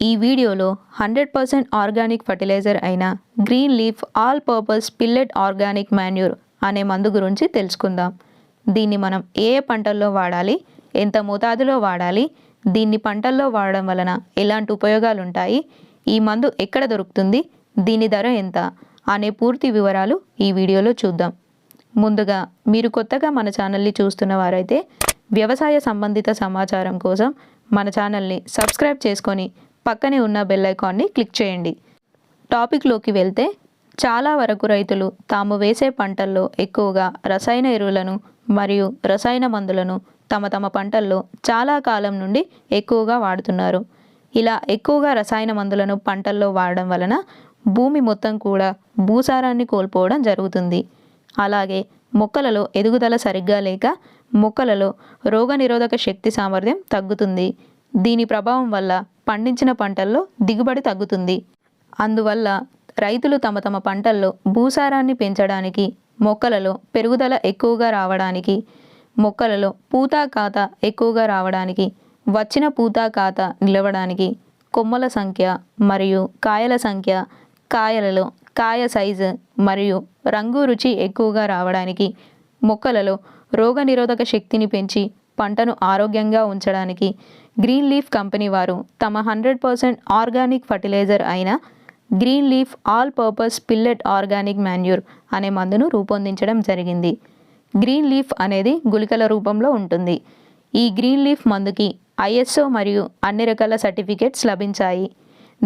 ఈ వీడియోలో hundred percent organic fertiliser అయిన green leaf all purpose pellet organic manure అనే మందు గురించి తెలుసుకుందాం. దీన్ని మనం ఏ ఏ పంటల్లో వాడాలి ఎంత మోతాదులో వాడాలి దీన్ని పంటల్లో వాడడం వలన ఎలాంటి ఉపయోగాలు ఉంటాయి ఈ మందు ఎక్కడ దొరుకుతుంది దీని ధర ఎంత అనే పూర్తి వివరాలు ఈ వీడియోలో చూద్దాం. ముందుగా మీరు కొత్తగా మన ఛానల్ని చూస్తున్న వారైతే వ్యవసాయ సంబంధిత సమాచారం కోసం మన ఛానల్ని సబ్స్క్రైబ్ చేసుకొని పక్కనే ఉన్న బెల్ ఐకాన్ని క్లిక్ చేయండి. టాపిక్లోకి వెళ్తే చాలా వరకు రైతులు తాము వేసే పంటల్లో ఎక్కువగా రసాయన ఎరువులను మరియు రసాయన మందులను తమ తమ పంటల్లో చాలా కాలం నుండి ఎక్కువగా వాడుతున్నారు. ఇలా ఎక్కువగా రసాయన మందులను పంటల్లో వాడడం వలన భూమి మొత్తం కూడా భూసారాన్ని కోల్పోవడం జరుగుతుంది. అలాగే మొక్కలలో ఎదుగుదల సరిగ్గా లేక మొక్కలలో రోగనిరోధక శక్తి సామర్థ్యం తగ్గుతుంది. దీని ప్రభావం వల్ల పండించిన పంటల్లో దిగుబడి తగ్గుతుంది. అందువల్ల రైతులు తమ తమ పంటల్లో భూసారాన్ని పెంచడానికి మొక్కలలో పెరుగుదల ఎక్కువగా రావడానికి మొక్కలలో పూత ఖాత ఎక్కువగా రావడానికి వచ్చిన పూత ఖాత నిలవడానికి కొమ్మల సంఖ్య మరియు కాయల సంఖ్య కాయలలో కాయ సైజు మరియు రంగు రుచి ఎక్కువగా రావడానికి మొక్కలలో రోగనిరోధక శక్తిని పెంచి పంటను ఆరోగ్యంగా ఉంచడానికి. గ్రీన్ లీఫ్ కంపెనీ వారు తమ హండ్రెడ్ పర్సెంట్ ఆర్గానిక్ ఫర్టిలైజర్ అయిన green leaf all purpose pellet organic manure అనే మందును రూపొందించడం జరిగింది. గ్రీన్ లీఫ్ అనేది గుళికల రూపంలో ఉంటుంది. ఈ గ్రీన్ లీఫ్ మందుకి ఐఎస్ఓ మరియు అన్ని రకాల సర్టిఫికేట్స్ లభించాయి.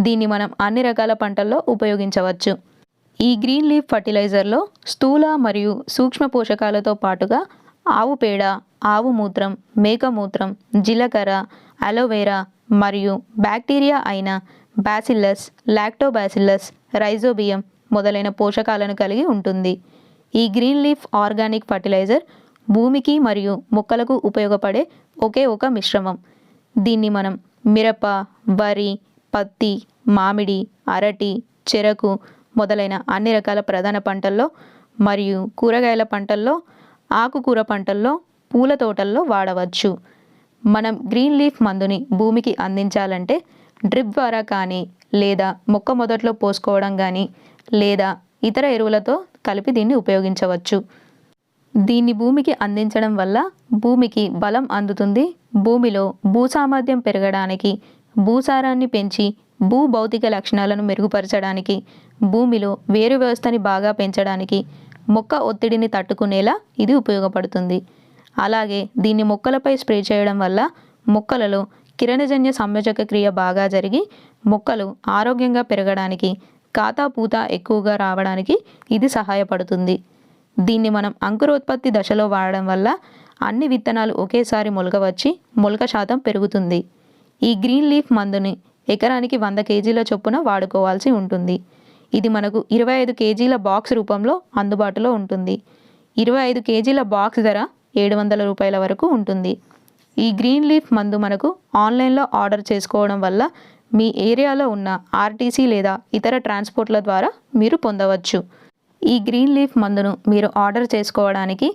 దీన్ని మనం అన్ని రకాల పంటల్లో ఉపయోగించవచ్చు. ఈ గ్రీన్ లీఫ్ ఫర్టిలైజర్లో స్థూల మరియు సూక్ష్మ పోషకాలతో పాటుగా ఆవు పేడ ఆవు మూత్రం మేక మూత్రం జీలకర్ర అలోవెరా మరియు బ్యాక్టీరియా అయిన బ్యాసిల్లస్ లాక్టోబాసిల్లస్ రైజోబియం మొదలైన పోషకాలను కలిగి ఉంటుంది. ఈ గ్రీన్ లీఫ్ ఆర్గానిక్ ఫర్టిలైజర్ భూమికి మరియు మొక్కలకు ఉపయోగపడే ఒకే ఒక మిశ్రమం. దీన్ని మనం మిరప వరి పత్తి మామిడి అరటి చెరకు మొదలైన అన్ని రకాల ప్రధాన పంటల్లో మరియు కూరగాయల పంటల్లో ఆకుకూర పంటల్లో పూల తోటల్లో వాడవచ్చు. మనం గ్రీన్ లీఫ్ మందుని భూమికి అందించాలంటే డ్రిప్ ద్వారా కానీ లేదా మొక్క మొదట్లో పోసుకోవడం కానీ లేదా ఇతర ఎరువులతో కలిపి దీన్ని ఉపయోగించవచ్చు. దీన్ని భూమికి అందించడం వల్ల భూమికి బలం అందుతుంది. భూమిలో భూసామర్థ్యం పెరగడానికి భూసారాన్ని పెంచి భూ భౌతిక లక్షణాలను మెరుగుపరచడానికి భూమిలో వేరు వ్యవస్థని బాగా పెంచడానికి మొక్క ఒత్తిడిని తట్టుకునేలా ఇది ఉపయోగపడుతుంది. అలాగే దీన్ని మొక్కలపై స్ప్రే చేయడం వల్ల మొక్కలలో కిరణజన్య సంయోజక క్రియ బాగా జరిగి మొక్కలు ఆరోగ్యంగా పెరగడానికి కాతా పూత ఎక్కువగా రావడానికి ఇది సహాయపడుతుంది. దీన్ని మనం అంకురోత్పత్తి దశలో వాడడం వల్ల అన్ని విత్తనాలు ఒకేసారి మొలక వచ్చి మొలక శాతం పెరుగుతుంది. ఈ గ్రీన్ లీఫ్ మందుని ఎకరానికి వంద కేజీల చొప్పున వాడుకోవాల్సి ఉంటుంది. ఇది మనకు ఇరవై ఐదు కేజీల బాక్స్ రూపంలో అందుబాటులో ఉంటుంది. ఇరవై ఐదు కేజీల బాక్స్ ధర ఏడు వందల రూపాయల వరకు ఉంటుంది. ఈ గ్రీన్ లీఫ్ మందు మనకు ఆన్లైన్లో ఆర్డర్ చేసుకోవడం వల్ల మీ ఏరియాలో ఉన్న ఆర్టీసీ లేదా ఇతర ట్రాన్స్పోర్ట్ల ద్వారా మీరు పొందవచ్చు. ఈ గ్రీన్ లీఫ్ మందును మీరు ఆర్డర్ చేసుకోవడానికి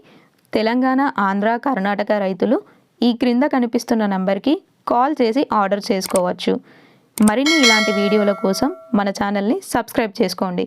తెలంగాణ ఆంధ్ర కర్ణాటక రైతులు ఈ క్రింద కనిపిస్తున్న నంబర్కి కాల్ చేసి ఆర్డర్ చేసుకోవచ్చు. మరిన్ని ఇలాంటి వీడియోల కోసం మన ఛానల్ని సబ్స్క్రైబ్ చేసుకోండి.